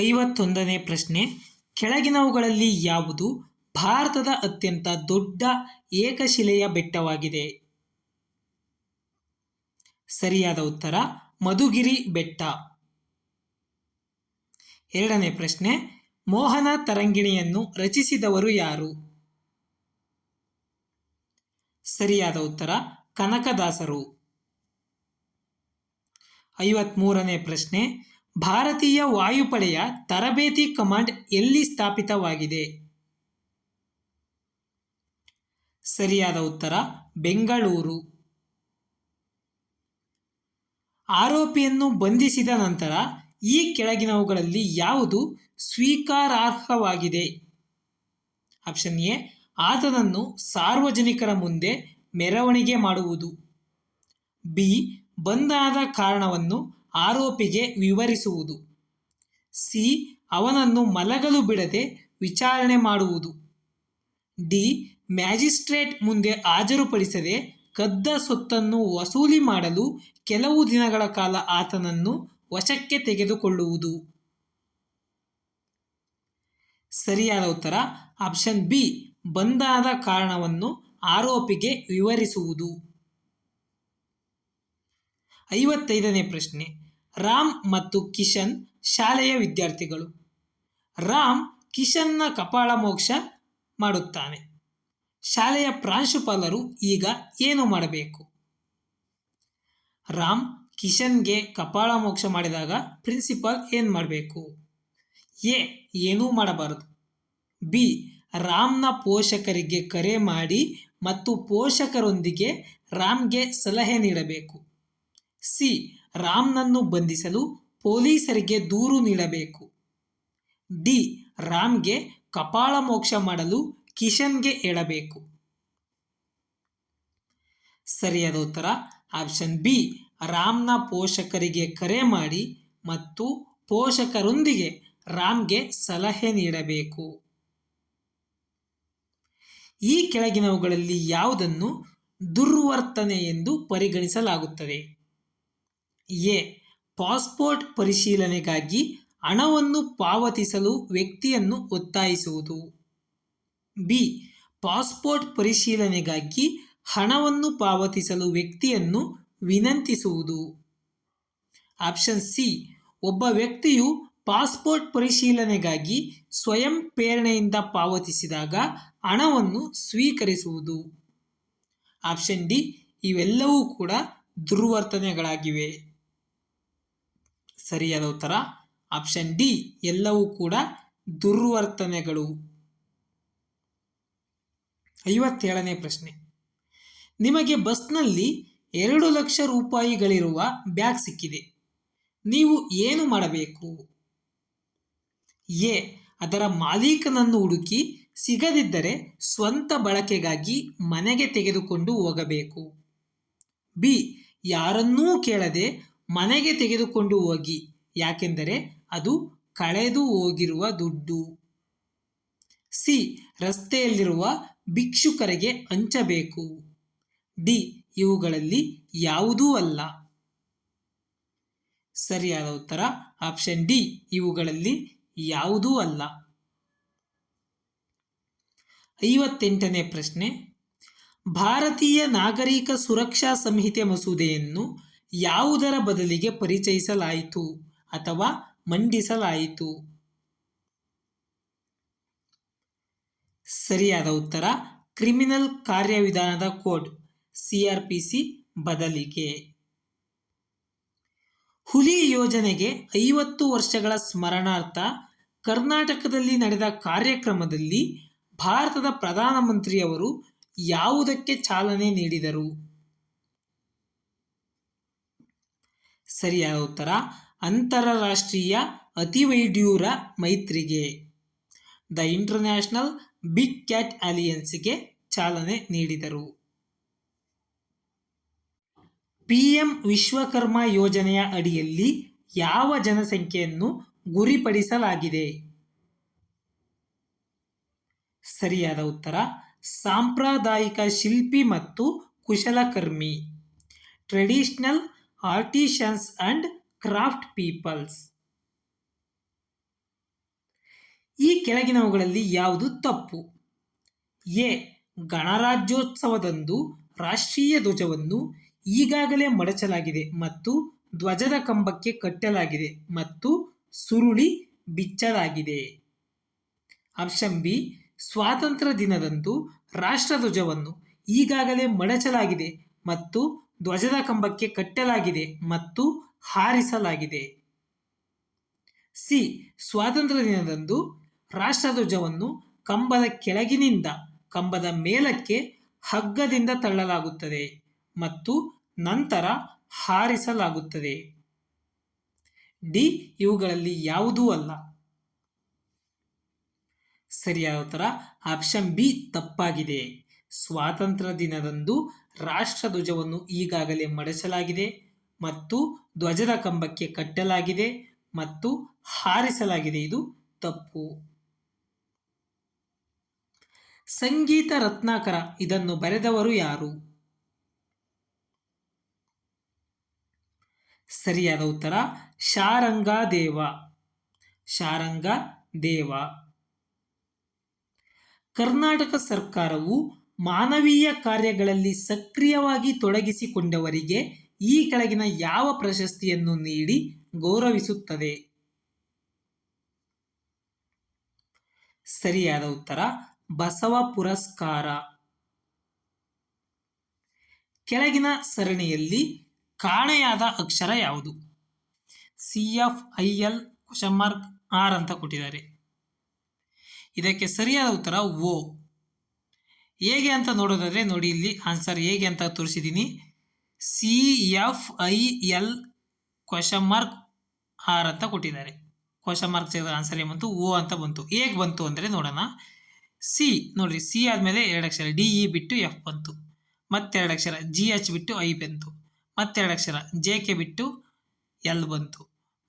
ಐವತ್ತೊಂದನೇ ಪ್ರಶ್ನೆ. ಕೆಳಗಿನವುಗಳಲ್ಲಿ ಯಾವುದು ಭಾರತದ ಅತ್ಯಂತ ದೊಡ್ಡ ಏಕಶಿಲೆಯ ಬೆಟ್ಟವಾಗಿದೆ? ಸರಿಯಾದ ಉತ್ತರ, ಮಧುಗಿರಿ ಬೆಟ್ಟ. ಎರಡನೇ ಪ್ರಶ್ನೆ, ಮೋಹನ ತರಂಗಿಣಿಯನ್ನು ರಚಿಸಿದವರು ಯಾರು? ಸರಿಯಾದ ಉತ್ತರ, ಕನಕದಾಸರು. ಐವತ್ಮೂರನೇ ಪ್ರಶ್ನೆ ಭಾರತೀಯ ವಾಯುಪಡೆಯ ತರಬೇತಿ ಕಮಾಂಡ್ ಎಲ್ಲಿ ಸ್ಥಾಪಿತವಾಗಿದೆ? ಸರಿಯಾದ ಉತ್ತರ, ಬೆಂಗಳೂರು. ಆರೋಪಿಯನ್ನು ಬಂಧಿಸಿದ ನಂತರ ಈ ಕೆಳಗಿನವುಗಳಲ್ಲಿ ಯಾವುದು ಸ್ವೀಕಾರಾರ್ಹವಾಗಿದೆ? ಆಪ್ಷನ್ ಎ, ಆತನನ್ನು ಸಾರ್ವಜನಿಕರ ಮುಂದೆ ಮೆರವಣಿಗೆ ಮಾಡುವುದು. ಬಿ, ಬಂಧನದ ಕಾರಣವನ್ನು ಆರೋಪಿಗೆ ವಿವರಿಸುವುದು. ಸಿ. ಅವನನ್ನು ಮಲಗಲು ಬಿಡದೆ ವಿಚಾರಣೆ ಮಾಡುವುದು. ಡಿ. ಮ್ಯಾಜಿಸ್ಟ್ರೇಟ್ ಮುಂದೆ ಹಾಜರುಪಡಿಸದೆ ಕದ್ದ ಸೊತ್ತನ್ನು ವಸೂಲಿ ಮಾಡಲು ಕೆಲವು ದಿನಗಳ ಕಾಲ ಆತನನ್ನು ವಶಕ್ಕೆ ತೆಗೆದುಕೊಳ್ಳುವುದು. ಸರಿಯಾದ ಉತ್ತರ, ಆಪ್ಷನ್ ಬಿ ಬಂಧನದ ಕಾರಣವನ್ನು ಆರೋಪಿಗೆ ವಿವರಿಸುವುದು. ಐವತ್ತೈದನೇ ಪ್ರಶ್ನೆ. ರಾಮ್ ಮತ್ತು ಕಿಶನ್ ಶಾಲೆಯ ವಿದ್ಯಾರ್ಥಿಗಳು. ರಾಮ್ ಕಿಶನ್ನ ಕಪಾಳ ಮೋಕ್ಷ ಮಾಡುತ್ತಾನೆ. ಶಾಲೆಯ ಪ್ರಾಂಶುಪಾಲರು ಈಗ ಏನು ಮಾಡಬೇಕು? ರಾಮ್ ಕಿಶನ್ಗೆ ಕಪಾಳ ಮೋಕ್ಷ ಮಾಡಿದಾಗ ಪ್ರಿನ್ಸಿಪಾಲ್ ಏನು ಮಾಡಬೇಕು? ಎ, ಏನೂ ಮಾಡಬಾರದು. ಬಿ, ರಾಮ್ನ ಪೋಷಕರಿಗೆ ಕರೆ ಮಾಡಿ ಮತ್ತು ಪೋಷಕರೊಂದಿಗೆ ರಾಮ್ಗೆ ಸಲಹೆ ನೀಡಬೇಕು. ಸಿ ರಾಮ್ನನ್ನು ಬಂಧಿಸಲು ಪೊಲೀಸರಿಗೆ ದೂರು ನೀಡಬೇಕು. ಡಿ. ರಾಮ್ಗೆ ಕಪಾಳ ಮೋಕ್ಷ ಮಾಡಲು ಕಿಶನ್ಗೆ ಹೇಳಬೇಕು ಸರಿಯಾದ ಉತ್ತರ, ಆಪ್ಷನ್ ಬಿ. ರಾಮ್ನ ಪೋಷಕರಿಗೆ ಕರೆ ಮಾಡಿ ಮತ್ತು ಪೋಷಕರೊಂದಿಗೆ ರಾಮ್ಗೆ ಸಲಹೆ ನೀಡಬೇಕು. ಈ ಕೆಳಗಿನವುಗಳಲ್ಲಿ ಯಾವುದನ್ನು ದುರ್ವರ್ತನೆ ಎಂದು ಪರಿಗಣಿಸಲಾಗುತ್ತದೆ? ಎ. ಪಾಸ್ಪೋರ್ಟ್ ಪರಿಶೀಲನೆಗಾಗಿ ಹಣವನ್ನು ಪಾವತಿಸಲು ವ್ಯಕ್ತಿಯನ್ನು ಒತ್ತಾಯಿಸುವುದು. ಬಿ. ಪಾಸ್ಪೋರ್ಟ್ ಪರಿಶೀಲನೆಗಾಗಿ ಹಣವನ್ನು ಪಾವತಿಸಲು ವ್ಯಕ್ತಿಯನ್ನು ವಿನಂತಿಸುವುದು. Option C. ಒಬ್ಬ ವ್ಯಕ್ತಿಯು ಪಾಸ್ಪೋರ್ಟ್ ಪರಿಶೀಲನೆಗಾಗಿ ಸ್ವಯಂ ಪ್ರೇರಣೆಯಿಂದ ಪಾವತಿಸಿದಾಗ ಹಣವನ್ನು ಸ್ವೀಕರಿಸುವುದು. Option D. ಇವೆಲ್ಲವೂ ಕೂಡ ದುರ್ವರ್ತನೆಗಳಾಗಿವೆ. ಸರಿಯಾದ ಉತ್ತರ. ಆಪ್ಷನ್ ಡಿ ಎಲ್ಲವೂ ಕೂಡ ದುರ್ವರ್ತನೆಗಳು. ಐವತ್ತೇಳನೇ ಪ್ರಶ್ನೆ. ನಿಮಗೆ ಬಸ್ನಲ್ಲಿ ಎರಡು ಲಕ್ಷ ರೂಪಾಯಿಗಳಿರುವ ಬ್ಯಾಗ್ ಸಿಕ್ಕಿದೆ. ನೀವು ಏನು ಮಾಡಬೇಕು? ಎ, ಅದರ ಮಾಲೀಕನನ್ನು ಹುಡುಕಿ ಸಿಗದಿದ್ದರೆ ಸ್ವಂತ ಬಳಕೆಗಾಗಿ ಮನೆಗೆ ತೆಗೆದುಕೊಂಡು ಹೋಗಬೇಕು. ಬಿ, ಯಾರನ್ನೂ ಕೇಳದೆ ಮನೆಗೆ ತೆಗೆದುಕೊಂಡು ಹೋಗಿ. ಯಾಕೆಂದರೆ ಅದು ಕಳೆದು ಹೋಗಿರುವ ದುಡ್ಡು. ಸಿ. ರಸ್ತೆಯಲ್ಲಿರುವ ಭಿಕ್ಷುಕರಿಗೆ ಹಂಚಬೇಕು. ಡಿ. ಇವುಗಳಲ್ಲಿ ಯಾವುದೂ ಅಲ್ಲ. ಸರಿಯಾದ ಉತ್ತರ, ಆಪ್ಷನ್ ಡಿ. ಇವುಗಳಲ್ಲಿ ಯಾವುದೂ ಅಲ್ಲ. ಐವತ್ತೆಂಟನೇ ಪ್ರಶ್ನೆ. ಭಾರತೀಯ ನಾಗರಿಕ ಸುರಕ್ಷಾ ಸಂಹಿತೆ ಮಸೂದೆಯನ್ನು ಯಾವುದರ ಬದಲಿಗೆ ಪರಿಚಯಿಸಲಾಯಿತು ಅಥವಾ ಮಂಡಿಸಲಾಯಿತು? ಸರಿಯಾದ ಉತ್ತರ, ಕ್ರಿಮಿನಲ್ ಕಾರ್ಯವಿಧಾನದ ಕೋಡ್ ಸಿಆರ್ಪಿಸಿ ಬದಲಿಗೆ. ಹುಲಿ ಯೋಜನೆಗೆ ಐವತ್ತು ವರ್ಷಗಳ ಸ್ಮರಣಾರ್ಥ ಕರ್ನಾಟಕದಲ್ಲಿ ನಡೆದ ಕಾರ್ಯಕ್ರಮದಲ್ಲಿ ಭಾರತದ ಪ್ರಧಾನಮಂತ್ರಿಯವರು ಯಾವುದಕ್ಕೆ ಚಾಲನೆ ನೀಡಿದರು? ಸರಿಯಾದ ಉತ್ತರ ಅಂತಾರಾಷ್ಟ್ರೀಯ ಅತಿವೈಡ್ಯೂರ ಮೈತ್ರಿಗೆ. ದ ಇಂಟರ್ನ್ಯಾಷನಲ್ ಬಿಗ್ ಕ್ಯಾಟ್ ಅಲಿಯನ್ಸ್ಗೆ ಚಾಲನೆ ನೀಡಿದರು. ಪಿ ಎಂ ವಿಶ್ವಕರ್ಮ ಯೋಜನೆಯ ಅಡಿಯಲ್ಲಿ ಯಾವ ಜನಸಂಖ್ಯೆಯನ್ನು ಗುರಿಪಡಿಸಲಾಗಿದೆ? ಸರಿಯಾದ ಉತ್ತರ, ಸಾಂಪ್ರದಾಯಿಕ ಶಿಲ್ಪಿ ಮತ್ತು ಕುಶಲಕರ್ಮಿ. Traditional artisans and craft peoples. ಈ ಕೆಳಗಿನವುಗಳಲ್ಲಿ ಯಾವುದು ತಪ್ಪು? ಎ. ಗಣರಾಜ್ಯೋತ್ಸವದಂದು ರಾಷ್ಟ್ರೀಯ ಧ್ವಜವನ್ನು ಈಗಾಗಲೇ ಮಡಚಲಾಗಿದೆ ಮತ್ತು ಧ್ವಜದ ಕಂಬಕ್ಕೆ ಕಟ್ಟಲಾಗಿದೆ ಮತ್ತು ಸುರುಳಿ ಬಿಚ್ಚಲಾಗಿದೆ. Option B. ಸ್ವಾತಂತ್ರ್ಯ ದಿನದಂದು ರಾಷ್ಟ್ರಧ್ವಜವನ್ನು ಈಗಾಗಲೇ ಮಡಚಲಾಗಿದೆ ಮತ್ತು ಧ್ವಜದ ಕಂಬಕ್ಕೆ ಕಟ್ಟಲಾಗಿದೆ ಮತ್ತು ಹಾರಿಸಲಾಗಿದೆ. ಸಿ. ಸ್ವಾತಂತ್ರ್ಯ ದಿನದಂದು ರಾಷ್ಟ್ರಧ್ವಜವನ್ನು ಕಂಬದ ಕೆಳಗಿನಿಂದ ಕಂಬದ ಮೇಲಕ್ಕೆ ಹಗ್ಗದಿಂದ ತಳ್ಳಲಾಗುತ್ತದೆ ಮತ್ತು ನಂತರ ಹಾರಿಸಲಾಗುತ್ತದೆ. ಡಿ. ಇವುಗಳಲ್ಲಿ ಯಾವುದೂ ಅಲ್ಲ. ಸರಿಯಾದ ಉತ್ತರ ಆಪ್ಷನ್ ಬಿ ತಪ್ಪಾಗಿದೆ. ಸ್ವಾತಂತ್ರ್ಯ ದಿನದಂದು ರಾಷ್ಟ್ರ ಧ್ವಜವನ್ನು ಈಗಾಗಲೇ ಮಡಚಲಾಗಿದೆ ಮತ್ತು ಧ್ವಜದ ಕಂಬಕ್ಕೆ ಕಟ್ಟಲಾಗಿದೆ ಮತ್ತು ಹಾರಿಸಲಾಗಿದೆ. ಇದು ತಪ್ಪು. ಸಂಗೀತ ರತ್ನಾಕರ, ಇದನ್ನು ಬರೆದವರು ಯಾರು? ಸರಿಯಾದ ಉತ್ತರ ಶಾರಂಗಾದೇವ ಶಾರಂಗ ದೇವ. ಕರ್ನಾಟಕ ಸರ್ಕಾರವು ಮಾನವೀಯ ಕಾರ್ಯಗಳಲ್ಲಿ ಸಕ್ರಿಯವಾಗಿ ತೊಡಗಿಸಿಕೊಂಡವರಿಗೆ ಈ ಕೆಳಗಿನ ಯಾವ ಪ್ರಶಸ್ತಿಯನ್ನು ನೀಡಿ ಗೌರವಿಸುತ್ತದೆ? ಸರಿಯಾದ ಉತ್ತರ, ಬಸವ ಪುರಸ್ಕಾರ. ಕೆಳಗಿನ ಸರಣಿಯಲ್ಲಿ ಕಾಣೆಯಾದ ಅಕ್ಷರ ಯಾವುದು? C F I L question mark R ಅಂತ ಕೊಟ್ಟಿದ್ದಾರೆ. ಇದಕ್ಕೆ ಸರಿಯಾದ ಉತ್ತರ ಓ. ಹೇಗೆ ಅಂತ ನೋಡೋದಾದರೆ ನೋಡಿ ಇಲ್ಲಿ ಆನ್ಸರ್ ಹೇಗೆ ಅಂತ ತೋರಿಸಿದ್ದೀನಿ C F I L question mark R ಅಂತ ಕೊಟ್ಟಿದ್ದಾರೆ. ಕ್ವಶನ್ ಮಾರ್ಕ್ ಆನ್ಸರ್ ಏನು ಬಂತು? ಓ ಅಂತ ಬಂತು. ಹೇಗೆ ಬಂತು ಅಂದರೆ ನೋಡೋಣ. ಸಿ ನೋಡಿರಿ ಸಿ ಆದಮೇಲೆ ಎರಡು ಅಕ್ಷರ ಡಿ ಇ ಬಿಟ್ಟು ಎಫ್ ಬಂತು. ಮತ್ತೆರಡು ಅಕ್ಷರ ಜಿ ಎಚ್ ಬಿಟ್ಟು ಐ ಬಂತು. ಮತ್ತೆರಡು ಅಕ್ಷರ ಜೆ ಕೆ ಬಿಟ್ಟು ಎಲ್ ಬಂತು.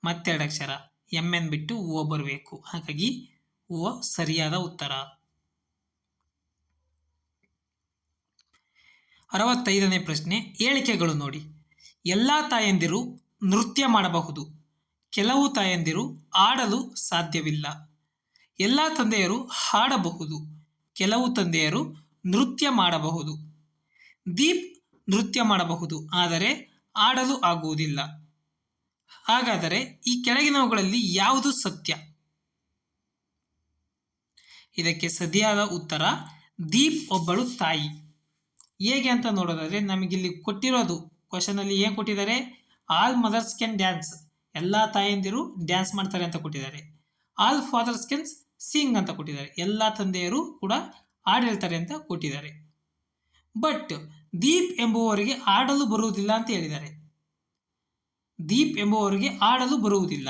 ಮತ್ತೆರಡು ಅಕ್ಷರ ಎಂ ಎನ್ ಬಿಟ್ಟು ಓ ಬರಬೇಕು. ಹಾಗಾಗಿ ಓ ಸರಿಯಾದ ಉತ್ತರ. ಅರವತ್ತೈದನೇ ಪ್ರಶ್ನೆ ಹೇಳಿಕೆಗಳು ನೋಡಿ. ಎಲ್ಲ ತಾಯಂದಿರು ನೃತ್ಯ ಮಾಡಬಹುದು. ಕೆಲವು ತಾಯಂದಿರು ಆಡಲು ಸಾಧ್ಯವಿಲ್ಲ. ಎಲ್ಲ ತಂದೆಯರು ಹಾಡಬಹುದು. ಕೆಲವು ತಂದೆಯರು ನೃತ್ಯ ಮಾಡಬಹುದು. ದೀಪ್ ನೃತ್ಯ ಮಾಡಬಹುದು, ಆದರೆ ಆಡಲು ಆಗುವುದಿಲ್ಲ. ಹಾಗಾದರೆ ಈ ಕೆಳಗಿನವುಗಳಲ್ಲಿ ಯಾವುದು ಸತ್ಯ? ಇದಕ್ಕೆ ಸರಿಯಾದ ಉತ್ತರ, ದೀಪ್ ಒಬ್ಬಳು ತಾಯಿ. ಹೇಗೆ ಅಂತ ನೋಡೋದಾದರೆ ನಮಗಿಲ್ಲಿ ಕೊಟ್ಟಿರೋದು ಕ್ವಶನಲ್ಲಿ ಏನು ಕೊಟ್ಟಿದ್ದಾರೆ? ಆಲ್ ಮದರ್ಸ್ ಕ್ಯಾನ್ ಡ್ಯಾನ್ಸ್ ಎಲ್ಲ ತಾಯಂದಿರು ಡ್ಯಾನ್ಸ್ ಮಾಡ್ತಾರೆ ಅಂತ ಕೊಟ್ಟಿದ್ದಾರೆ. ಆಲ್ ಫಾದರ್ಸ್ ಕ್ಯಾನ್ ಸಿಂಗ್ ಅಂತ ಕೊಟ್ಟಿದ್ದಾರೆ. ಎಲ್ಲ ತಂದೆಯರು ಕೂಡ ಹಾಡು ಹೇಳ್ತಾರೆ ಅಂತ ಕೊಟ್ಟಿದ್ದಾರೆ. ಬಟ್ ದೀಪ್ ಎಂಬುವವರಿಗೆ ಆಡಲು ಬರುವುದಿಲ್ಲ ಅಂತ ಹೇಳಿದ್ದಾರೆ. ದೀಪ್ ಎಂಬುವವರಿಗೆ ಆಡಲು ಬರುವುದಿಲ್ಲ.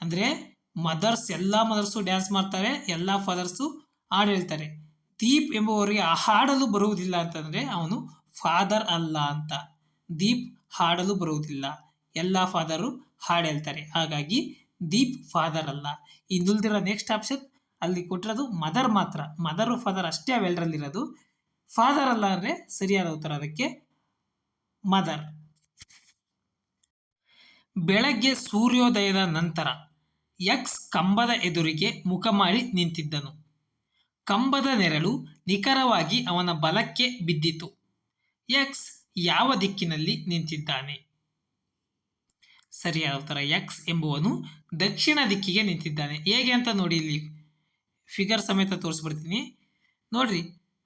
ಅಂದರೆ ಮದರ್ಸ್ ಎಲ್ಲ ಮದರ್ಸು ಡ್ಯಾನ್ಸ್ ಮಾಡ್ತಾರೆ, ಎಲ್ಲ ಫಾದರ್ಸು ಹಾಡು ಹೇಳ್ತಾರೆ ದೀಪ್ ಎಂಬುವವರಿಗೆ ಹಾಡಲು ಬರುವುದಿಲ್ಲ ಅಂತಂದರೆ ಅವನು ಫಾದರ್ ಅಲ್ಲ ಅಂತ. ದೀಪ್ ಹಾಡಲು ಬರುವುದಿಲ್ಲ. ಎಲ್ಲ ಫಾದರು ಹಾಡು ಹೇಳ್ತಾರೆ. ಹಾಗಾಗಿ ದೀಪ್ ಫಾದರ್ ಅಲ್ಲ. ಇನ್ನುಳಿದಿರೋ ನೆಕ್ಸ್ಟ್ ಆಪ್ಷನ್ ಅಲ್ಲಿ ಕೊಟ್ಟಿರೋದು ಮದರ್ ಮಾತ್ರ. ಮದರು, ಫಾದರ್ ಅಷ್ಟೇ ಅವೆಲ್ಲರಲ್ಲಿರೋದು ಫಾದರ್ ಅಲ್ಲ ಅಂದರೆ ಸರಿಯಾದ ಉತ್ತರ ಅದಕ್ಕೆ ಮದರ್. ಬೆಳಗ್ಗೆ ಸೂರ್ಯೋದಯದ ನಂತರ ಎಕ್ಸ್ ಕಂಬದ ಎದುರಿಗೆ ಮುಖ ಮಾಡಿ ನಿಂತಿದ್ದನು. ಕಂಬದ ನೆರಳು ನಿಖರವಾಗಿ ಅವನ ಬಲಕ್ಕೆ ಬಿದ್ದಿತು. ಎಕ್ಸ್ ಯಾವ ದಿಕ್ಕಿನಲ್ಲಿ ನಿಂತಿದ್ದಾನೆ? ಸರಿಯಾದ ಉತ್ತರ ಎಕ್ಸ್ ಎಂಬುವನು ದಕ್ಷಿಣ ದಿಕ್ಕಿಗೆ ನಿಂತಿದ್ದಾನೆ. ಹೇಗೆ ಅಂತ ನೋಡಿ ಇಲ್ಲಿ. ಫಿಗರ್ ಸಮೇತ ತೋರಿಸ್ಬಿಡ್ತೀನಿ. ನೋಡ್ರಿ,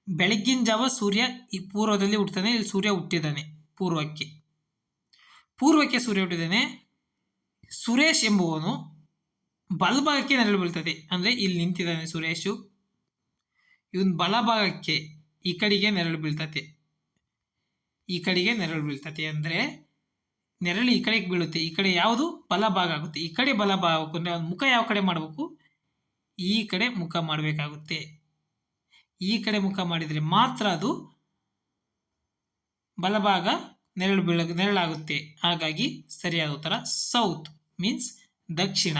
ಬೆಳಗ್ಗಿನ ಜಾವ ಸೂರ್ಯ ಈ ಪೂರ್ವದಲ್ಲಿ ಹುಟ್ಟುತ್ತಾನೆ, ಇಲ್ಲಿ ಸೂರ್ಯ ಹುಟ್ಟಿದ್ದಾನೆ ಪೂರ್ವಕ್ಕೆ. ಪೂರ್ವಕ್ಕೆ ಸೂರ್ಯ ಹುಟ್ಟಿದ್ದಾನೆ. ಸುರೇಶ್ ಎಂಬುವನು ಬಲಭಾಗಕ್ಕೆ ನೆರಳು ಬೀಳ್ತದೆ. ಅಂದರೆ ಇಲ್ಲಿ ನಿಂತಿದ್ದಾನೆ ಸುರೇಶು. ಇವನ್ ಬಲಭಾಗಕ್ಕೆ ಈ ಕಡೆಗೆ ನೆರಳು ಬೀಳ್ತತೆ. ಈ ಕಡೆಗೆ ನೆರಳು ಬೀಳ್ತತೆ ಅಂದರೆ ನೆರಳು ಈ ಕಡೆಗೆ ಬೀಳುತ್ತೆ. ಈ ಕಡೆ ಯಾವುದು? ಬಲಭಾಗ ಆಗುತ್ತೆ. ಈ ಕಡೆ ಬಲಭಾಗ ಅಂದ್ರೆ ಅವ್ನ ಮುಖ ಯಾವ ಕಡೆ ಮಾಡಬೇಕು? ಈ ಕಡೆ ಮುಖ ಮಾಡಬೇಕಾಗುತ್ತೆ. ಈ ಕಡೆ ಮುಖ ಮಾಡಿದರೆ ಮಾತ್ರ ಅದು ಬಲಭಾಗ ನೆರಳು ಬೀಳ ನೆರಳಾಗುತ್ತೆ. ಹಾಗಾಗಿ ಸರಿಯಾದ ಉತ್ತರ ಸೌತ್ ಮೀನ್ಸ್ ದಕ್ಷಿಣ.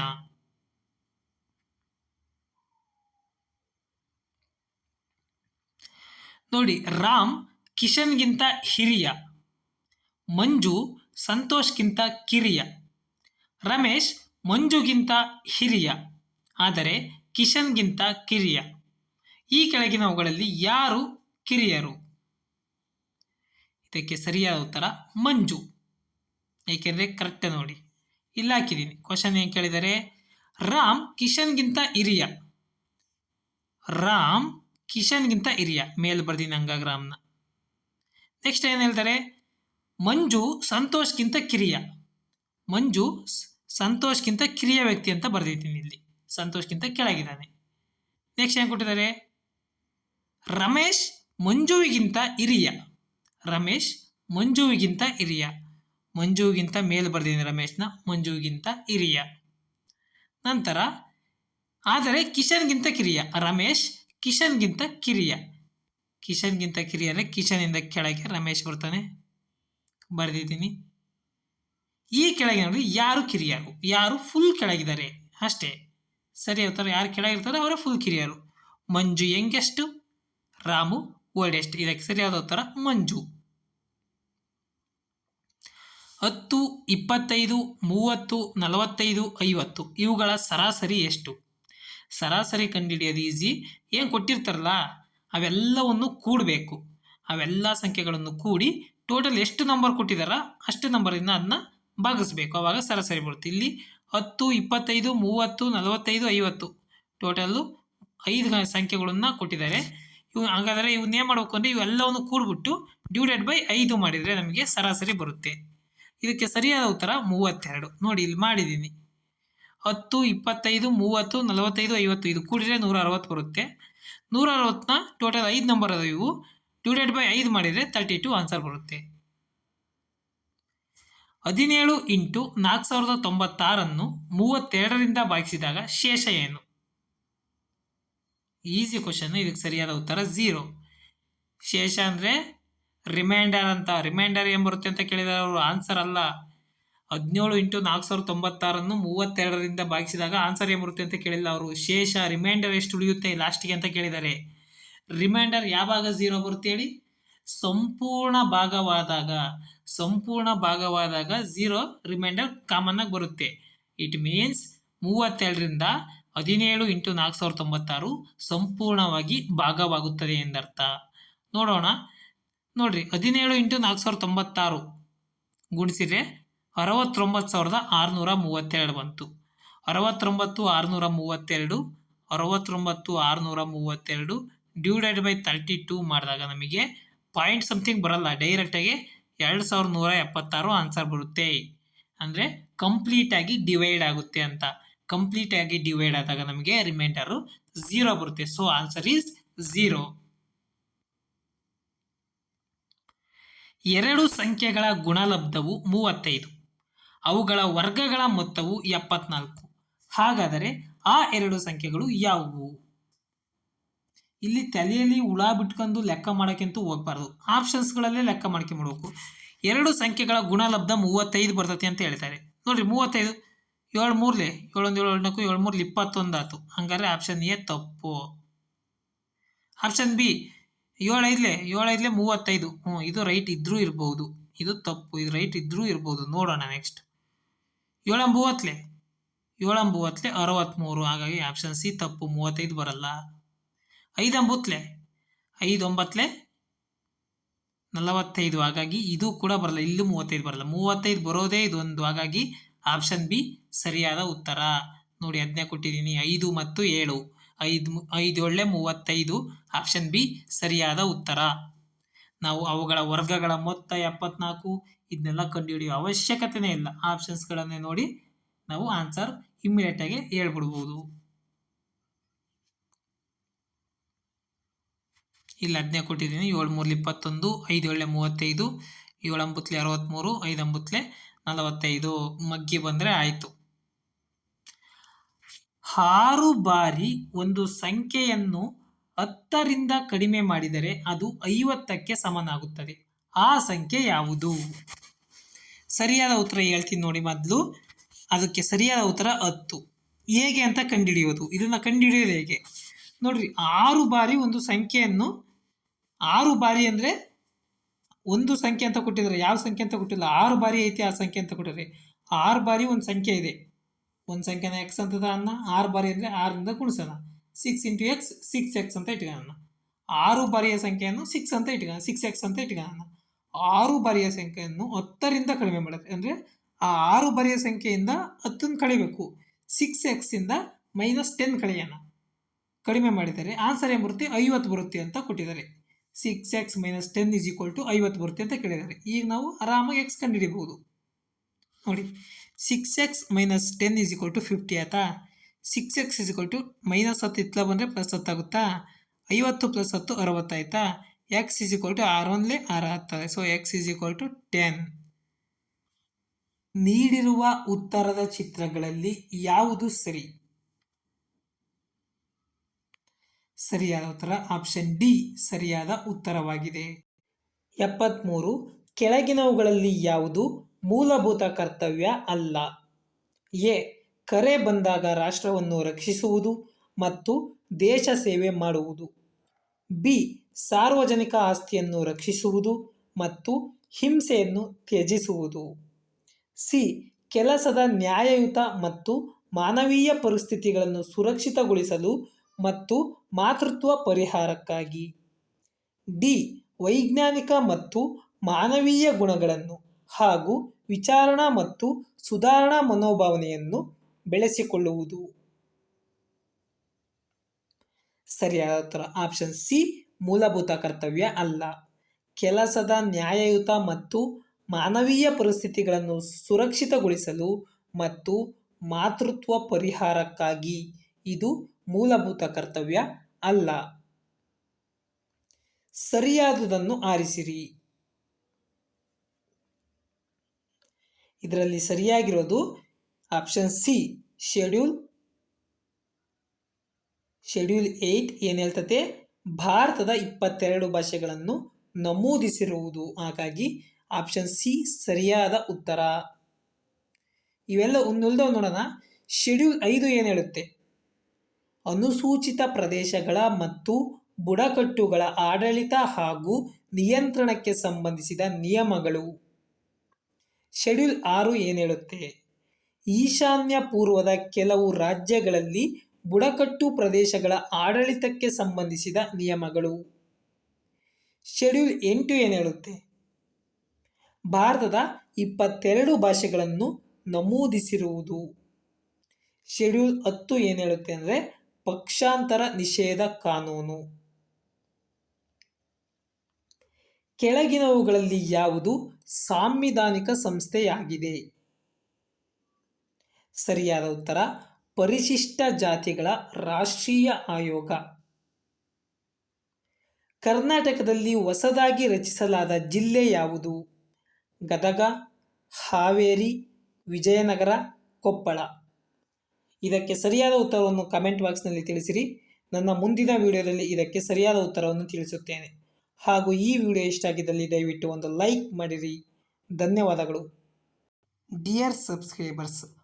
ನೋಡಿ, ರಾಮ್ ಕಿಶನ್ಗಿಂತ ಹಿರಿಯ, ಮಂಜು ಸಂತೋಷ್ಗಿಂತ ಕಿರಿಯ, ರಮೇಶ್ ಮಂಜುಗಿಂತ ಹಿರಿಯ, ಆದರೆ ಕಿಶನ್ಗಿಂತ ಕಿರಿಯ. ಈ ಕೆಳಗಿನವುಗಳಲ್ಲಿ ಯಾರು ಕಿರಿಯರು? ಇದಕ್ಕೆ ಸರಿಯಾದ ಉತ್ತರ, ಮಂಜು. ಏಕೆಂದರೆ ಕರೆಕ್ಟ್ ನೋಡಿ. ಇಲ್ಲ ಹಾಕಿದ್ದೀನಿ ಕ್ವಶನ್ ಏನು ಕೇಳಿದರೆ, ರಾಮ್ ಕಿಶನ್ಗಿಂತ ಹಿರಿಯ. ರಾಮ್ ಕಿಶನ್ಗಿಂತ ಹಿರಿಯ ಮೇಲ್ ಬರ್ದೀನಿ ಅಂಗಗ್ರಾಮ್ನ ನೆಕ್ಸ್ಟ್ ಏನು ಹೇಳ್ತಾರೆ? ಮಂಜು ಸಂತೋಷ್ಗಿಂತ ಕಿರಿಯ. ಮಂಜು ಸಂತೋಷ್ಗಿಂತ ಕಿರಿಯ ವ್ಯಕ್ತಿ ಅಂತ ಬರೆದಿದ್ದೀನಿ ಇಲ್ಲಿ. ಸಂತೋಷ್ಗಿಂತ ಕೆಳಗಿದ್ದಾನೆ. ನೆಕ್ಸ್ಟ್ ಏನು ಕೊಟ್ಟಿದ್ದಾರೆ? ರಮೇಶ್ ಮಂಜುವಿಗಿಂತ ಹಿರಿಯ. ರಮೇಶ್ ಮಂಜುವಿಗಿಂತ ಹಿರಿಯ. ಮಂಜುವಿಗಿಂತ ಮೇಲೆ ಬರ್ದಿದ್ದೀನಿ ರಮೇಶ್ನ, ಮಂಜುವಿಗಿಂತ ಹಿರಿಯ. ನಂತರ, ಆದರೆ ಕಿಶನ್ಗಿಂತ ಕಿರಿಯ. ರಮೇಶ್ ಕಿಶನ್ಗಿಂತ ಕಿರಿಯ. ಕಿಶನ್ಗಿಂತ ಕಿರಿಯ ಅಂದರೆ ಕಿಶನಿಂದ ಕೆಳಗೆ ರಮೇಶ್ ಬರ್ತಾನೆ. ಬರೆದಿದ್ದೀನಿ. ಈ ಕೆಳಗಿನವರು ಯಾರು ಕಿರಿಯರು? ಯಾರು ಫುಲ್ ಕೆಳಗಿದ್ದಾರೆ. ಅಷ್ಟೇ. ಸರಿ ಉತ್ತರ ಯಾರು ಕೆಳಗಿರ್ತಾರೆ ಅವರೇ ಫುಲ್ ಕಿರಿಯರು. Manju youngest, Ramu oldest. ಇದಕ್ಕೆ ಸರಿಯಾದ ಉತ್ತರ, ಮಂಜು. ಹತ್ತು, ಇಪ್ಪತ್ತೈದು, ಮೂವತ್ತು, ನಲವತ್ತೈದು, ಐವತ್ತು. ಇವುಗಳ ಸರಾಸರಿ ಎಷ್ಟು? ಸರಾಸರಿ ಕಂಡುಹಿಡಿಯೋದು ಈಸಿ ಏನು ಕೊಟ್ಟಿರ್ತಾರಲ್ಲ, ಅವೆಲ್ಲವನ್ನು ಕೂಡಬೇಕು. ಅವೆಲ್ಲ ಸಂಖ್ಯೆಗಳನ್ನು ಕೂಡಿ ಟೋಟಲ್ ಎಷ್ಟು ನಂಬರ್ ಕೊಟ್ಟಿದ್ದಾರ ಅಷ್ಟು ನಂಬರಿಂದ ಅದನ್ನ ಭಾಗಿಸ್ಬೇಕು. ಅವಾಗ ಸರಾಸರಿ ಬರುತ್ತೆ ಇಲ್ಲಿ ಹತ್ತು, ಇಪ್ಪತ್ತೈದು, ಮೂವತ್ತು, ನಲವತ್ತೈದು, ಐವತ್ತು. ಟೋಟಲ್ಲು ಐದು ಸಂಖ್ಯೆಗಳನ್ನು ಕೊಟ್ಟಿದ್ದಾರೆ. ಇವು ಹಾಗಾದರೆ ಇವನ್ನ ಮಾಡಬೇಕು ಅಂದರೆ ಇವೆಲ್ಲವನ್ನು ಕೂಡ್ಬಿಟ್ಟು ಡಿವೈಡೆಡ್ ಬೈ ಐದು ಮಾಡಿದರೆ ನಮಗೆ ಸರಾಸರಿ ಬರುತ್ತೆ. ಇದಕ್ಕೆ ಸರಿಯಾದ ಉತ್ತರ ಮೂವತ್ತೆರಡು. ನೋಡಿ, ಇಲ್ಲಿ ಮಾಡಿದ್ದೀನಿ. ಹತ್ತು, ಇಪ್ಪತ್ತೈದು, ಮೂವತ್ತು, ನಲವತ್ತೈದು ಐವತ್ತು ಇದು ಕೂಡಿದರೆ ನೂರ ಅರವತ್ತು ಬರುತ್ತೆ. ನೂರ ಅರವತ್ತನ್ನ ಟೋಟಲ್ ಐದು ನಂಬರ್ ಅದಾವೆ ಇವು. ಡಿವೈಡೆಡ್ ಬೈ ಐದು ಮಾಡಿದರೆ ತರ್ಟಿ ಟು ಆನ್ಸರ್ ಬರುತ್ತೆ. ಹದಿನೇಳು ಇಂಟು ನಾಲ್ಕು ಸಾವಿರದ ತೊಂಬತ್ತಾರನ್ನು ಮೂವತ್ತೆರಡರಿಂದ ಭಾಗಿಸಿದಾಗ ಶೇಷ ಏನು? ಈಸಿ ಕ್ವಶನ್ ಇದಕ್ಕೆ ಸರಿಯಾದ ಉತ್ತರ ಝೀರೋ ಶೇಷ ಅಂದರೆ ರಿಮೈಂಡರ್ ಅಂತ. ರಿಮೈಂಡರ್ ಏನು ಬರುತ್ತೆ ಅಂತ ಕೇಳಿದರೆ ಅವರು ಆನ್ಸರ್ ಅಲ್ಲ. ಹದಿನೇಳು ಇಂಟು ನಾಲ್ಕು ಸಾವಿರದ ತೊಂಬತ್ತಾರನ್ನು ಮೂವತ್ತೆರಡರಿಂದ ಭಾಗಿಸಿದಾಗ ಆನ್ಸರ್ ಏನು ಬರುತ್ತೆ ಅಂತ ಕೇಳಿಲ್ಲ ಅವರು. ಶೇಷ, ರಿಮೈಂಡರ್ ಎಷ್ಟು ಉಳಿಯುತ್ತೆ ಲಾಸ್ಟಿಗೆ ಅಂತ ಕೇಳಿದ್ದಾರೆ. ರಿಮೈಂಡರ್ ಯಾವಾಗ ಝೀರೋ ಬರುತ್ತೆ ಹೇಳಿ? ಸಂಪೂರ್ಣ ಭಾಗವಾದಾಗ ಸಂಪೂರ್ಣ ಭಾಗವಾದಾಗ ಝೀರೋ ರಿಮೈಂಡರ್ ಕಾಮನ್ ಆಗಿ ಬರುತ್ತೆ. ಇಟ್ ಮೀನ್ಸ್ ಮೂವತ್ತೆರಡರಿಂದ ಹದಿನೇಳು ಇಂಟು ನಾಲ್ಕು ಸಾವಿರದ ತೊಂಬತ್ತಾರು ಸಂಪೂರ್ಣವಾಗಿ ಭಾಗವಾಗುತ್ತದೆ ಎಂದರ್ಥ. ನೋಡೋಣ. ನೋಡ್ರಿ, ಹದಿನೇಳು ಇಂಟು ನಾಲ್ಕು ಸಾವಿರದ ತೊಂಬತ್ತಾರು ಗುಣಿಸಿದ್ರೆ ಅರವತ್ತೊಂಬತ್ತು ಸಾವಿರದ ಆರುನೂರ ಮೂವತ್ತೆರಡು ಬಂತು. ಅರವತ್ತೊಂಬತ್ತು, ಆರುನೂರ ಮೂವತ್ತೆರಡು, ಅರವತ್ತೊಂಬತ್ತು, ಆರುನೂರ ಮೂವತ್ತೆರಡು ಡಿವೈಡೆಡ್ ಬೈ ತರ್ಟಿ ಟೂ ಮಾಡಿದಾಗ ನಮಗೆ ಪಾಯಿಂಟ್ ಸಮಥಿಂಗ್ ಬರಲ್ಲ. ಡೈರೆಕ್ಟಾಗಿ ಎರಡು ಸಾವಿರದ ನೂರ ಎಪ್ಪತ್ತಾರು ಆನ್ಸರ್ ಬರುತ್ತೆ. ಅಂದರೆ ಕಂಪ್ಲೀಟಾಗಿ ಡಿವೈಡ್ ಆಗುತ್ತೆ ಅಂತ. ಕಂಪ್ಲೀಟಾಗಿ ಡಿವೈಡ್ ಆದಾಗ ನಮಗೆ ರಿಮೈಂಡರು ಝೀರೋ ಬರುತ್ತೆ. ಸೊ ಆನ್ಸರ್ ಈಸ್ ಝೀರೋ ಎರಡು ಸಂಖ್ಯೆಗಳ ಗುಣಲಬ್ಧವು ಮೂವತ್ತೈದು. ಅವುಗಳ ವರ್ಗಗಳ ಮೊತ್ತವು ಎಪ್ಪತ್ನಾಲ್ಕು. ಹಾಗಾದರೆ ಆ ಎರಡು ಸಂಖ್ಯೆಗಳು ಯಾವುವು? ಇಲ್ಲಿ ತಲೆಯಲ್ಲಿ ಹುಳ ಬಿಟ್ಕೊಂಡು ಲೆಕ್ಕ ಮಾಡೋಕ್ಕಿಂತೂ ಹೋಗ್ಬಾರ್ದು. ಆಪ್ಷನ್ಸ್ಗಳಲ್ಲೇ ಲೆಕ್ಕ ಮಾಡ್ಕೊಂಬಿಡ್ಬೇಕು ಎರಡು ಸಂಖ್ಯೆಗಳ ಗುಣಲಬ್ಧ ಮೂವತ್ತೈದು ಬರ್ತೈತಿ ಅಂತ ಹೇಳ್ತಾರೆ. ನೋಡ್ರಿ, ಮೂವತ್ತೈದು, ಏಳು ಮೂರ್ಲೆ, ಏಳೊಂದು, ಏಳು ನಾಲ್ಕು, ಏಳು ಮೂರ್ಲಿ ಇಪ್ಪತ್ತೊಂದು ಆಯ್ತು. ಹಂಗಾರೆ ಆಪ್ಷನ್ ಎ ತಪ್ಪು. ಆಪ್ಷನ್ ಬಿ, ಏಳೈದ್ಲೆ ಏಳೈದ್ಲೆ ಮೂವತ್ತೈದು. ಹ್ಞೂ ಇದು ರೈಟ್ ಇದ್ರೂ ಇರ್ಬೋದು. ಇದು ತಪ್ಪು, ಇದು ರೈಟ್ ಇದ್ರೂ ಇರ್ಬೋದು. ನೋಡೋಣ ನೆಕ್ಸ್ಟ್ ಏಳ ಮೂವತ್ತಲೆ ಏಳ ಮೂವತ್ತಲೆ ಅರವತ್ತ್ಮೂರು ಹಾಗಾಗಿ ಆಪ್ಷನ್ ಸಿ ತಪ್ಪು, ಮೂವತ್ತೈದು ಬರಲ್ಲ. ಐದಂಬುತ್ತಲೆ ಐದೊಂಬತ್ತಲೆ ನಲವತ್ತೈದು. ಹಾಗಾಗಿ ಇದು ಕೂಡ ಬರಲ್ಲ, ಇಲ್ಲೂ ಮೂವತ್ತೈದು ಬರಲ್ಲ. ಮೂವತ್ತೈದು ಬರೋದೇ ಇದೊಂದು. ಹಾಗಾಗಿ ಆಪ್ಷನ್ ಬಿ ಸರಿಯಾದ ಉತ್ತರ. ನೋಡಿ ಅದನ್ನೇ ಕೊಟ್ಟಿದ್ದೀನಿ. ಐದು ಮತ್ತು ಏಳು. ಐದು ಐದು ಏಳೆ ಮೂವತ್ತೈದು. ಆಪ್ಷನ್ ಬಿ ಸರಿಯಾದ ಉತ್ತರ. ನಾವು ಅವುಗಳ ವರ್ಗಗಳ ಮೊತ್ತ ಎಪ್ಪತ್ನಾಲ್ಕು ಇದನ್ನೆಲ್ಲ ಕಂಡುಹಿಡಿಯುವ ಅವಶ್ಯಕತೆನೇ ಇಲ್ಲ. ಆಪ್ಷನ್ಸ್ಗಳನ್ನೇ ನೋಡಿ ನಾವು ಆನ್ಸರ್ ಇಮ್ಮಿಡಿಯೇಟಾಗಿ ಹೇಳ್ಬಿಡ್ಬೋದು. ಇಲ್ಲಿ ಹದಿನೇ ಕೊಟ್ಟಿದ್ದೀನಿ. ಏಳು ಮೂರ್ಲಿ ಇಪ್ಪತ್ತೊಂದು, ಐದು ಏಳೆ ಮೂವತ್ತೈದು, ಏಳು ಅಂಬುತ್ಲೆ ಅರವತ್ತ್ಮೂರು ಐದು ಅಂಬುತ್ಲೆ ನಲವತ್ತೈದು. ಮಗ್ಗಿ ಬಂದರೆ ಆಯಿತು. ಆರು ಬಾರಿ ಒಂದು ಸಂಖ್ಯೆಯನ್ನು ಹತ್ತರಿಂದ ಕಡಿಮೆ ಮಾಡಿದರೆ ಅದು ಐವತ್ತಕ್ಕೆ ಸಮನಾಗುತ್ತದೆ. ಆ ಸಂಖ್ಯೆ ಯಾವುದು? ಸರಿಯಾದ ಉತ್ತರ ಹೇಳ್ತೀನಿ ನೋಡಿ ಮೊದಲು. ಅದಕ್ಕೆ ಸರಿಯಾದ ಉತ್ತರ ಹತ್ತು. ಹೇಗೆ ಅಂತ ಕಂಡುಹಿಡಿಯೋದು ಇದನ್ನು ಕಂಡುಹಿಡಿಯೋದು ಹೇಗೆ? ನೋಡ್ರಿ, ಆರು ಬಾರಿ ಒಂದು ಸಂಖ್ಯೆಯನ್ನು, ಆರು ಬಾರಿ ಅಂದರೆ ಒಂದು ಸಂಖ್ಯೆ ಅಂತ ಕೊಟ್ಟಿದ್ದಾರೆ. ಯಾವ ಸಂಖ್ಯೆ ಅಂತ ಕೊಟ್ಟಿಲ್ಲ. ಆರು ಬಾರಿ ಐತಿ ಆ ಸಂಖ್ಯೆ ಅಂತ ಕೊಟ್ಟಿದ್ದಾರೆ. ಆರು ಬಾರಿ ಒಂದು ಸಂಖ್ಯೆ ಇದೆ. ಒಂದು ಸಂಖ್ಯೆನ ಎಕ್ಸ್ ಅಂತದ ಅನ್ನ, ಆರು ಬಾರಿ ಅಂದರೆ ಆರರಿಂದ ಗುಣಿಸೋಣ. Six into X six X ಅಂತ ಇಟ್ಕೊಳ್ಳೋಣ ಆರು ಬಾರಿಯ ಸಂಖ್ಯೆಯನ್ನು ಸಿಕ್ಸ್ ಅಂತ ಇಟ್ಕೊಳ್ಳೋಣ ಸಿಕ್ಸ್ ಎಕ್ಸ್ ಅಂತ ಇಟ್ಕೊಳ್ಳೋಣ ಆರು ಬಾರಿಯ ಸಂಖ್ಯೆಯನ್ನು ಹತ್ತರಿಂದ ಕಡಿಮೆ ಮಾಡುತ್ತೆ ಅಂದರೆ ಆ ಆರು ಬಾರಿಯ ಸಂಖ್ಯೆಯಿಂದ ಹತ್ತನ್ನು ಕಳಿಬೇಕು. ಸಿಕ್ಸ್ ಎಕ್ಸಿಂದ ಮೈನಸ್ ಟೆನ್ ಕಳೆಯೋಣ. ಕಡಿಮೆ ಮಾಡಿದರೆ ಆನ್ಸರ್ ಏನು ಬರುತ್ತೆ? ಐವತ್ತು ಬರುತ್ತೆ ಅಂತ ಕೊಟ್ಟಿದ್ದಾರೆ. Six X minus ten is equal to ಐವತ್ತು ಬರುತ್ತೆ ಅಂತ ಕೇಳಿದ್ದಾರೆ. ಈಗ ನಾವು ಆರಾಮಾಗಿ ಎಕ್ಸ್ ಕಂಡುಹಿಡಿಬಹುದು ನೋಡಿ six X minus ten is equal to fifty ಆಯ್ತಾ? Six X is equal to minus ಹತ್ತು ಇತ್ಲ ಬಂದರೆ ಪ್ಲಸ್ ಹತ್ತಾಗುತ್ತಾ ಐವತ್ತು ಪ್ಲಸ್ ಹತ್ತು ಅರವತ್ತಾಯ್ತಾ ಎಕ್ಸ್ ಇಸ್ ಈಕ್ವಲ್ ಟು ಆರ್ ಒನ್ಲೇ ಆರ್ ಆಗ್ತದೆ. So X is equal to ten ನೀಡಿರುವ ಉತ್ತರದ ಚಿತ್ರಗಳಲ್ಲಿ ಯಾವುದು ಸರಿ? ಸರಿಯಾದ ಉತ್ತರ ಆಪ್ಷನ್ ಡಿ ಸರಿಯಾದ ಉತ್ತರವಾಗಿದೆ. ಎಪ್ಪತ್ತ್ಮೂರು ಕೆಳಗಿನವುಗಳಲ್ಲಿ ಯಾವುದು ಮೂಲಭೂತ ಕರ್ತವ್ಯ ಅಲ್ಲ? ಎ ಕರೆ ಬಂದಾಗ ರಾಷ್ಟ್ರವನ್ನು ರಕ್ಷಿಸುವುದು ಮತ್ತು ದೇಶ ಸೇವೆ ಮಾಡುವುದು. ಬಿ. ಸಾರ್ವಜನಿಕ ಆಸ್ತಿಯನ್ನು ರಕ್ಷಿಸುವುದು ಮತ್ತು ಹಿಂಸೆಯನ್ನು ತ್ಯಜಿಸುವುದು. ಸಿ. ಕೆಲಸದ ನ್ಯಾಯಯುತ ಮತ್ತು ಮಾನವೀಯ ಪರಿಸ್ಥಿತಿಗಳನ್ನು ಸುರಕ್ಷಿತಗೊಳಿಸಲು ಮತ್ತು ಮಾತೃತ್ವ ಪರಿಹಾರಕ್ಕಾಗಿ. ಡಿ. ವೈಜ್ಞಾನಿಕ ಮತ್ತು ಮಾನವೀಯ ಗುಣಗಳನ್ನು ಹಾಗೂ ವಿಚಾರಣಾ ಮತ್ತು ಸುಧಾರಣಾ ಮನೋಭಾವನೆಯನ್ನು ಬೆಳೆಸಿಕೊಳ್ಳುವುದು. ಸರಿಯಾದ ಉತ್ತರ ಆಪ್ಷನ್ ಸಿ ಮೂಲಭೂತ ಕರ್ತವ್ಯ ಅಲ್ಲ. ಕೆಲಸದ ನ್ಯಾಯಯುತ ಮತ್ತು ಮಾನವೀಯ ಪರಿಸ್ಥಿತಿಗಳನ್ನು ಸುರಕ್ಷಿತಗೊಳಿಸಲು ಮತ್ತು ಮಾತೃತ್ವ ಪರಿಹಾರಕ್ಕಾಗಿ ಇದು ಮೂಲಭೂತ ಕರ್ತವ್ಯ ಅಲ್ಲ. ಸರಿಯಾದುದನ್ನು ಆರಿಸಿರಿ. ಇದರಲ್ಲಿ ಸರಿಯಾಗಿರೋದು option C schedule schedule eight ಏನು ಹೇಳ್ತತೆ? ಭಾರತದ ಇಪ್ಪತ್ತೆರಡು ಭಾಷೆಗಳನ್ನು ನಮೂದಿಸಿರುವುದು. ಹಾಗಾಗಿ ಆಪ್ಷನ್ ಸಿ ಸರಿಯಾದ ಉತ್ತರ. ಇವೆಲ್ಲ ಒಂದುಳ್ದವು ನೋಡೋಣ. ಶೆಡ್ಯೂಲ್ ಐದು ಏನು ಹೇಳುತ್ತೆ? ಅನುಸೂಚಿತ ಪ್ರದೇಶಗಳ ಮತ್ತು ಬುಡಕಟ್ಟುಗಳ ಆಡಳಿತ ಹಾಗೂ ನಿಯಂತ್ರಣಕ್ಕೆ ಸಂಬಂಧಿಸಿದ ನಿಯಮಗಳು. ಶೆಡ್ಯೂಲ್ ಆರು ಏನು ಹೇಳುತ್ತೆ? ಈಶಾನ್ಯ ಪೂರ್ವದ ಕೆಲವು ರಾಜ್ಯಗಳಲ್ಲಿ ಬುಡಕಟ್ಟು ಪ್ರದೇಶಗಳ ಆಡಳಿತಕ್ಕೆ ಸಂಬಂಧಿಸಿದ ನಿಯಮಗಳು. ಶೆಡ್ಯೂಲ್ ಎಂಟು ಏನು ಹೇಳುತ್ತೆ? ಭಾರತದ ಇಪ್ಪತ್ತೆರಡು ಭಾಷೆಗಳನ್ನು ನಮೂದಿಸಿರುವುದು. ಶೆಡ್ಯೂಲ್ ಹತ್ತು ಏನು ಹೇಳುತ್ತೆ ಅಂದರೆ ಪಕ್ಷಾಂತರ ನಿಷೇಧ ಕಾನೂನು. ಕೆಳಗಿನವುಗಳಲ್ಲಿ ಯಾವುದು ಸಾಂವಿಧಾನಿಕ ಸಂಸ್ಥೆಯಾಗಿದೆ? ಸರಿಯಾದ ಉತ್ತರ, ಪರಿಶಿಷ್ಟ ಜಾತಿಗಳ ರಾಷ್ಟ್ರೀಯ ಆಯೋಗ. ಕರ್ನಾಟಕದಲ್ಲಿ ಹೊಸದಾಗಿ ರಚಿಸಲಾದ ಜಿಲ್ಲೆ ಯಾವುದು? ಗದಗ, ಹಾವೇರಿ, ವಿಜಯನಗರ, ಕೊಪ್ಪಳ. ಇದಕ್ಕೆ ಸರಿಯಾದ ಉತ್ತರವನ್ನು ಕಮೆಂಟ್ ಬಾಕ್ಸ್ನಲ್ಲಿ ತಿಳಿಸಿರಿ. ನನ್ನ ಮುಂದಿನ ವಿಡಿಯೋದಲ್ಲಿ ಇದಕ್ಕೆ ಸರಿಯಾದ ಉತ್ತರವನ್ನು ತಿಳಿಸುತ್ತೇನೆ. ಹಾಗೂ ಈ ವಿಡಿಯೋ ಇಷ್ಟ ಆಗಿದ್ದಲ್ಲಿ ದಯವಿಟ್ಟು ಒಂದು ಲೈಕ್ ಮಾಡಿರಿ. ಧನ್ಯವಾದಗಳು. Dear subscribers